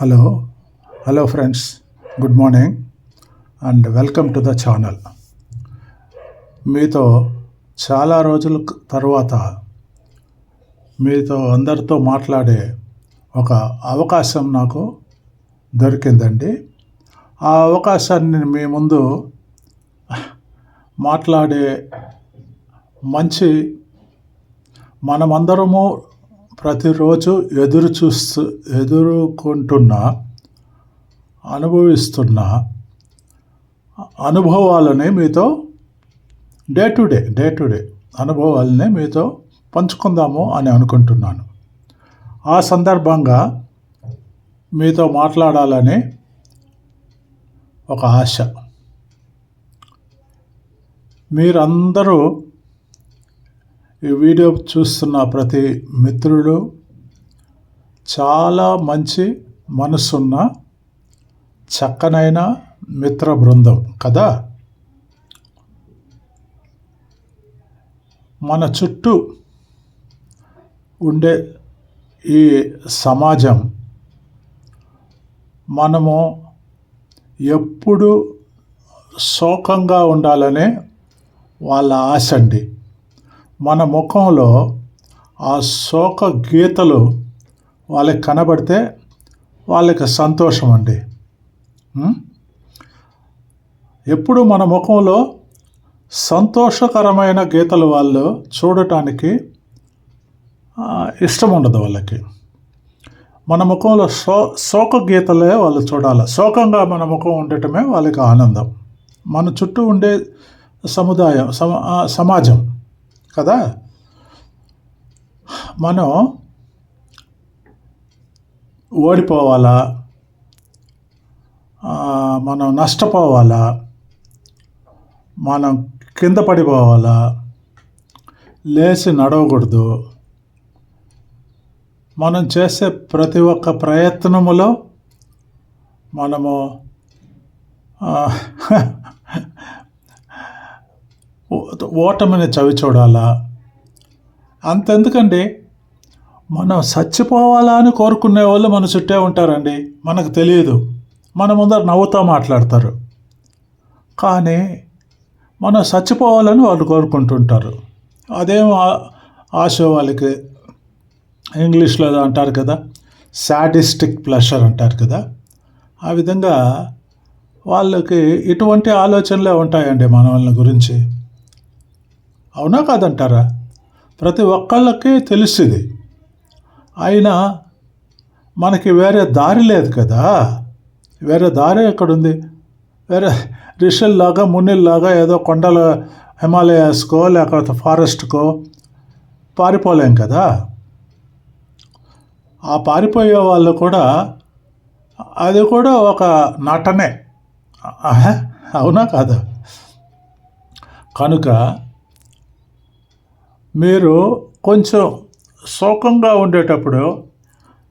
Hello hello friends good morning and welcome to the channel మీతో చాలా రోజుల తర్వాత మీతో అందరితో మాట్లాడే ఒక అవకాశం నాకు దొరికిందండి. ఆ అవకాశాన్ని మీ ముందు మాట్లాడే మంచి మనమందరము ప్రతిరోజు ఎదురు చూస్తూ ఎదుర్కొంటున్న అనుభవిస్తున్న అనుభవాలని మీతో day to day day to day అనుభవాలని మీతో పంచుకుందాము అని అనుకుంటున్నాను. ఆ సందర్భంగా మీతో మాట్లాడాలని ఒక ఆశ. మీరందరూ ఈ వీడియో చూస్తున్న ప్రతి మిత్రుడు చాలా మంచి మనసున్న చక్కనైన మిత్ర బృందం కదా? మన చుట్టూ ఉండే ఈ సమాజం మనము ఎప్పుడు శోకంగా ఉండాలనే వాళ్ళ ఆశ అండి. మన ముఖంలో ఆ శోక గీతలు వాళ్ళకి కనబడితే వాళ్ళకి సంతోషం అండి. ఎప్పుడు మన ముఖంలో సంతోషకరమైన గీతలు వాళ్ళు చూడటానికి ఇష్టం ఉండదు వాళ్ళకి. మన ముఖంలో శో శోక గీతలే వాళ్ళు చూడాలి. శోకంగా మన ముఖం ఉండటమే వాళ్ళకి ఆనందం. మన చుట్టూ ఉండే సముదాయం సమాజం కదా? మనం ఓడిపోవాలా? మనం నష్టపోవాలా? మనం కింద పడిపోవాలా? లేచి నడవకూడదు. మనం చేసే ప్రతి ఒక్క ప్రయత్నములో మనము ఓటమిని చవి చూడాలా? అంతెందుకండి? మనం చచ్చిపోవాలా అని కోరుకునే వాళ్ళు మన చుట్టే ఉంటారండి. మనకు తెలియదు మన ముందర నవ్వుతూ మాట్లాడతారు. కానీ మనం చచ్చిపోవాలని వాళ్ళు కోరుకుంటుంటారు. అదేం ఆ- ఆశ వాళ్ళకి? ఇంగ్లీష్లో అంటారు కదా సాడిస్టిక్ ప్లెషర్ అంటారు కదా. ఆ విధంగా వాళ్ళకి ఇటువంటి ఆలోచనలే ఉంటాయండి మన గురించి. అవునా కాదంటారా? ప్రతి ఒక్కళ్ళకి తెలుస్తుంది అయినా మనకి వేరే దారి లేదు కదా. వేరే దారి ఎక్కడుంది? వేరే రిషల్లాగా మునిల్లాగా ఏదో కొండల హిమాలయాస్కో లేకపోతే ఫారెస్ట్కో పారిపోలేం కదా. ఆ పారిపోయే వాళ్ళు కూడా అది కూడా ఒక నటనే. అవునా కాదా? కనుక మీరు కొంచెం శోకంగా ఉండేటప్పుడు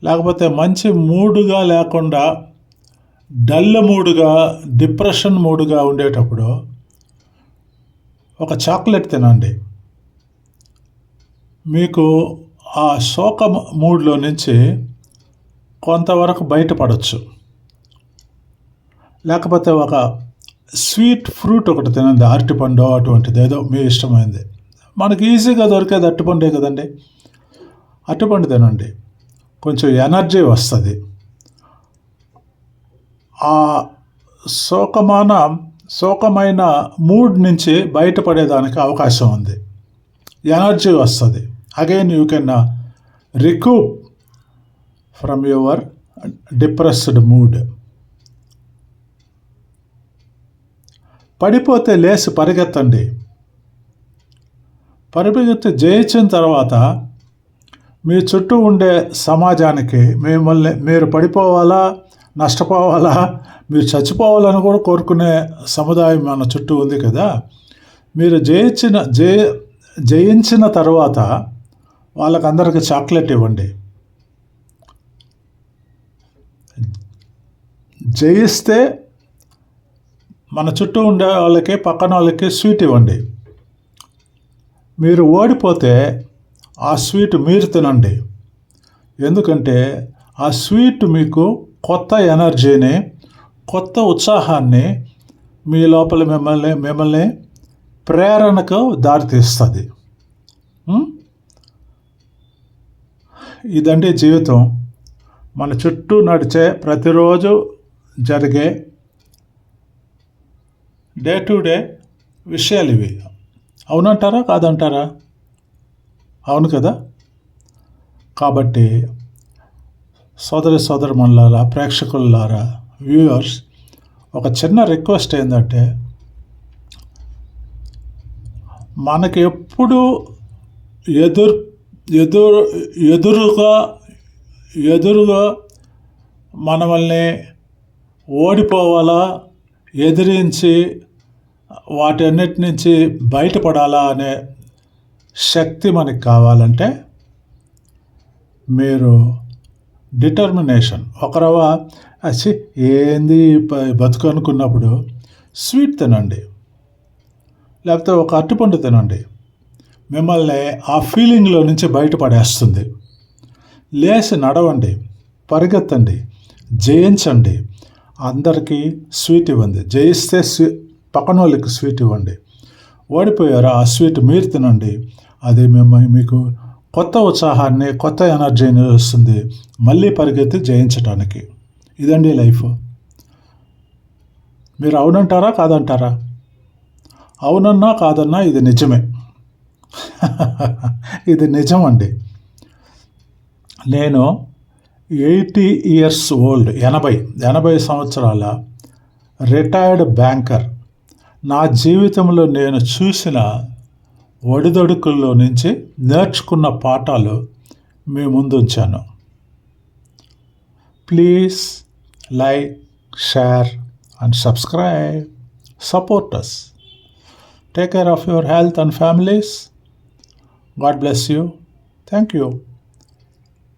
లేకపోతే మంచి మూడుగా లేకుండా డల్ మూడుగా డిప్రెషన్ మూడుగా ఉండేటప్పుడు ఒక చాక్లెట్ తినండి. మీకు ఆ శోక మూడ్లో నుంచి కొంతవరకు బయటపడవచ్చు లేకపోతే ఒక స్వీట్ ఫ్రూట్ ఒకటి తినండి అరటిపండు అటువంటిది ఏదో మీ ఇష్టమైంది మనకి ఈజీగా దొరికేది అట్టుపండే కదండి? అట్టుపండు తినండి. కొంచెం ఎనర్జీ వస్తుంది. ఆ శోకమాన శోకమైన మూడ్ నుంచి బయటపడేదానికి అవకాశం ఉంది. ఎనర్జీ వస్తుంది. Again you can recoup from your depressed mood పడిపోతే లేచి పరిగెత్తండి. పరిగెత్తి జయించిన తర్వాత మీ చుట్టూ ఉండే సమాజానికి మిమ్మల్ని మీరు పడిపోవాలా నష్టపోవాలా మీరు చచ్చిపోవాలని కూడా కోరుకునే సముదాయం మన చుట్టూ ఉంది కదా. మీరు జయించిన జయ జయించిన తర్వాత వాళ్ళకందరికీ చాక్లెట్ ఇవ్వండి. జయిస్తే మన చుట్టూ ఉండే వాళ్ళకి పక్కన వాళ్ళకి స్వీట్ ఇవ్వండి. మీరు ఓడిపోతే ఆ స్వీట్ మీరు తినండి. ఎందుకంటే ఆ స్వీట్ మీకు కొత్త ఎనర్జీని కొత్త ఉత్సాహాన్ని మీ లోపల మిమ్మల్ని మిమ్మల్ని ప్రేరణకు దారితీస్తుంది. ఇదండి జీవితం. మన చుట్టూ నడిచే ప్రతిరోజు జరిగే డే టు డే విషయాలు ఇవి. అవునంటారా? కాదంటారా? అవును కదా? కాబట్టి సోదరి సోదరుమణులారా ప్రేక్షకులారా వ్యూవర్స్ ఒక చిన్న రిక్వెస్ట్ ఏంటంటే మనకి ఎప్పుడు ఎదురు ఎదురు ఎదురుగా ఎదురుగా మనల్ని ఓడిపోవాలా ఎదిరించి వాటన్నిటి నుంచి బయటపడాలా అనే శక్తి మనకి కావాలంటే మీరు డిటర్మినేషన్. ఒకరవ అచ్చి ఏంది బతుకు అనుకున్నప్పుడు స్వీట్ తినండి. లేకపోతే ఒక అరటిపండు తినండి. మిమ్మల్ని ఆ ఫీలింగ్లో నుంచి బయటపడేస్తుంది. లేచి నడవండి పరిగెత్తండి జయించండి. అందరికీ స్వీట్ ఇవ్వండి. జయిస్తే స్వీ పక్కన వాళ్ళకి స్వీట్ ఇవ్వండి. ఓడిపోయారా ఆ స్వీట్ మీరు తినండి. అది మిమ్మల్ని మీకు కొత్త ఉత్సాహాన్ని కొత్త ఎనర్జీని వస్తుంది మళ్ళీ పరిగెత్తి జయించడానికి ఇదండి లైఫ్. మీరు అవునంటారా కాదంటారా? అవునన్నా కాదన్నా ఇది నిజమే. ఇది నిజం అండి నేను ఎయిటీ ఇయర్స్ ఓల్డ్ ఎనభై ఎనభై సంవత్సరాల రిటైర్డ్ బ్యాంకర్. నా జీవితంలో నేను చూసిన ఒడిదొడుకుల్లో నుంచి నేర్చుకున్న పాఠాలు మీ ముందుంచాను please like share and subscribe support us take care of your health and families God bless you thank you